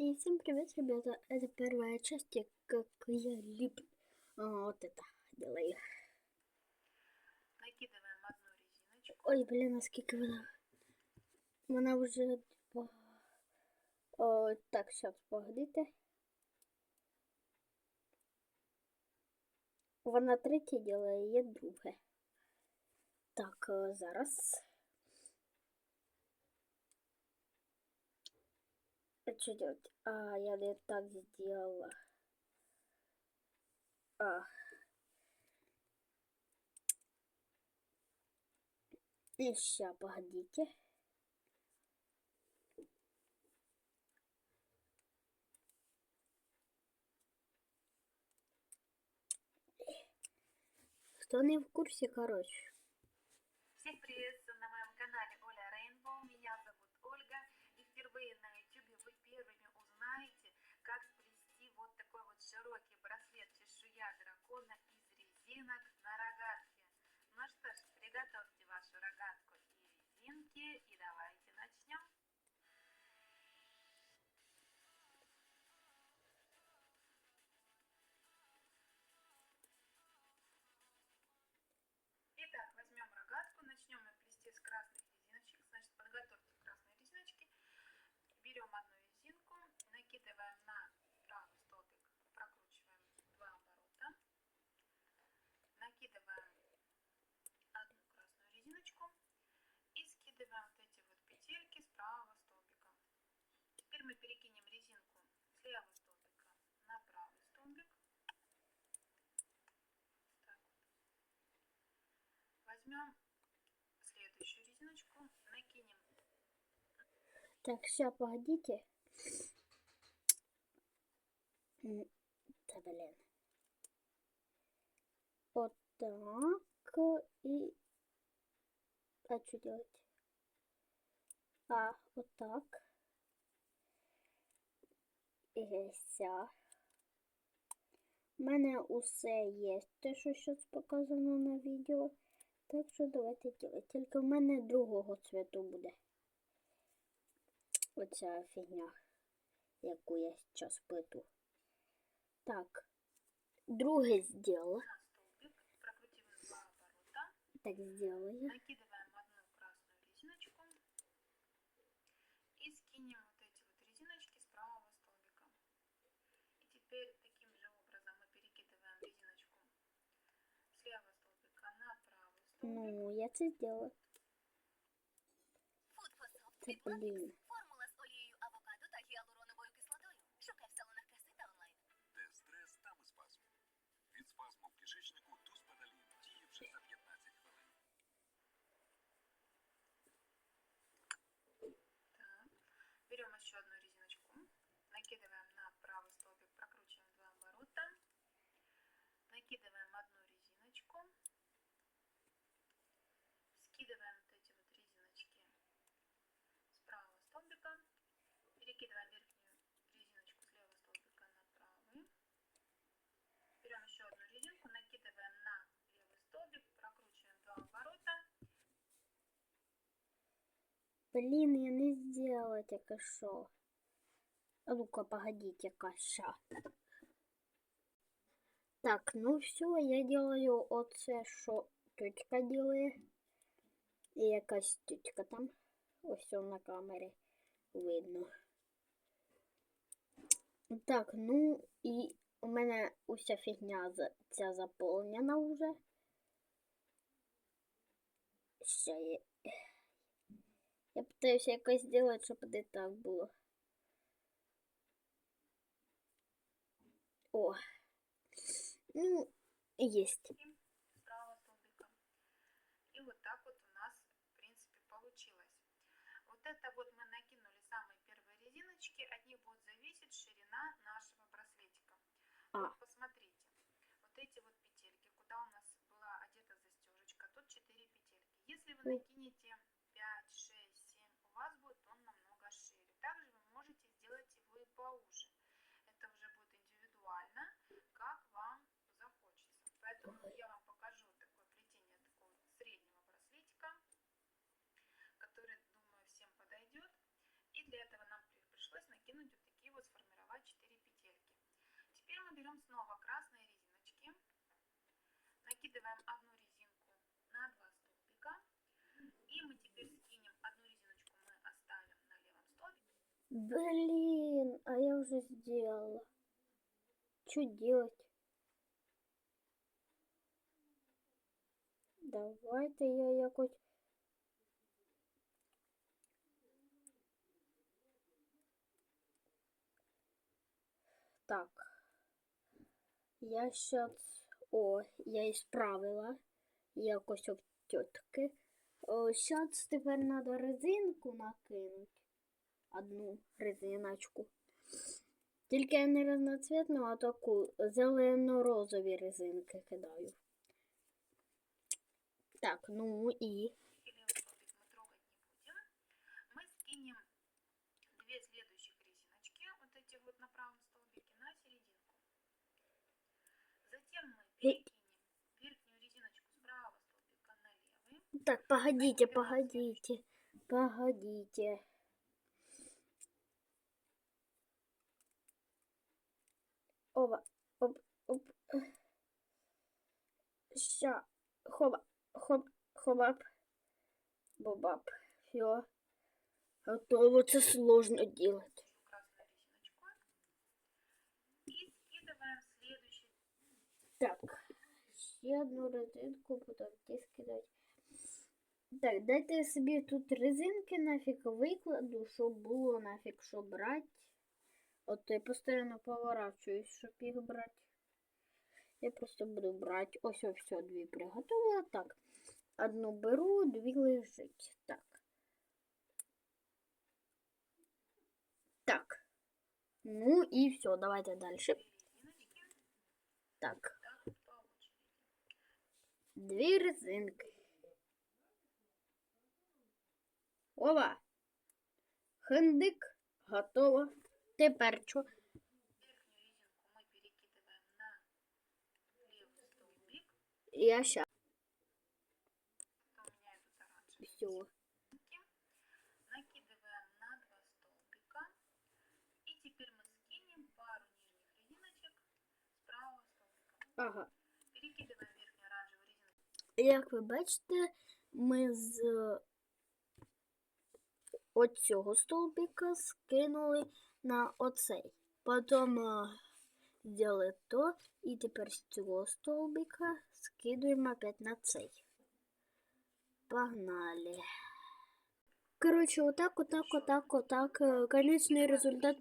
И всем привет, ребята! Это первая часть, как я лип а, вот это делаю. Накидываем одну резиночку. Ой, блин, а скільки вона? Вона вже типа. О, так, сейчас погодите. Вона третє ділає, є друге. Так, е, зараз. А что делать? А, я не так сделала. А. И ща, погодите. Кто не в курсе, короче. Широкий браслет чешуя дракона из резинок на рогатке. Ну что ж, приготовьте вашу рогатку и резинки и давайте начнем. Итак, возьмем рогатку, начнем мы плести с красных резиночек. Значит, подготовьте красные резиночки. Берем одну резинку, накидываем на правый столбик, прокручиваем два оборота. Накидываем одну красную резиночку и скидываем вот эти вот петельки с правого столбика. Теперь мы перекинем резинку с левого столбика на правый столбик. Так вот. Возьмем следующую резиночку, накинем. Так, сейчас, погодите. Да, блин. Вот так. И... А что делать? А, вот так. І. У мене усе є, те, що зараз показано на відео. Так що давайте ділити. Тільки в мене другого цвету буде. Оця фігня, яку я зараз плету. Так, друге зробила. Так зробила я. теперь таким же образом мы перекидываем резиночку с левого столбика на правый столбик. Ну, я це зробила. Фудфософт Це від Бланкс. блін. Формула з олією авокадо та гіалуроновою кислотою. Шукай в салонах краси та онлайн. Де стрес, там і спазм. Від спазму в кишечнику туспадалін діє вже за 15 хвилин. Так. Берем еще одну резиночку, накидываем на накидываем одну резиночку, скидываем вот эти вот резиночки с правого столбика, перекидываем верхнюю резиночку с левого столбика на правый, берем еще одну резинку, накидываем на левый столбик, прокручиваем два оборота, Блін, я не зробила таке що. А ну-ка, погодите, каша. Так, ну все, я делаю оце, що тетка делає. І якась тетка там. Ось на камері видно. Так, ну і у мене уся фігня ця заповнена вже. Ще є. Я пытаюсь якось зробити, щоб не так було. О. Ну, есть. и вот так вот у нас, в принципе, получилось. Вот это вот мы накинули самые первые резиночки, от них будет зависеть ширина нашего браслетика. А. Вот посмотрите, вот эти вот петельки, куда у нас была одета застежечка, тут 4 петельки. Если вы накинете берем снова красные резиночки, накидываем одну резинку на два столбика, и мы теперь скинем одну резиночку, мы оставим на левом столбике, Блин, а я уже сделала. Что делать? Давайте я якось. Так. Я сейчас. О, я ісправила. Якось об тітки. Зараз тепер треба резинку накинути одну резиночку. Тільки я не разноцветну, а таку зелено-розові резинки кидаю. Так, ну і Затем мы перекинем верхнюю резиночку с правого столбика на левый. так, погодите, погодите, погодите. Оба, оп, оп. Ща, хоба, хоп, хобап, бобап. Все. Готово, це сложно делать. Ще одну резинку потім ті. Так, дайте я собі тут резинки нафіг викладу, щоб було нафіг що брати. От я постійно поворачуюсь, щоб їх брати. Я просто буду брати. Ось ось все, дві приготувала. Так. Одну беру, дві лежить. Так. Так. Ну і все, давайте далі. Так Так, по очереди. Дві резинки. Ова. Хендик готово. Тепер що? Верхнюю резинку мы перекидываем на левый столбик. Я ща. У меня идут оранжевые Все. резинки. Як ви бачите, ми з оцього стовбика скинули на оцей. Потім е, зробили то, і тепер з цього стовбика скидуємо опять на цей. Погнали. Коротше, отак, отак, отак, отак. е, Конечний результат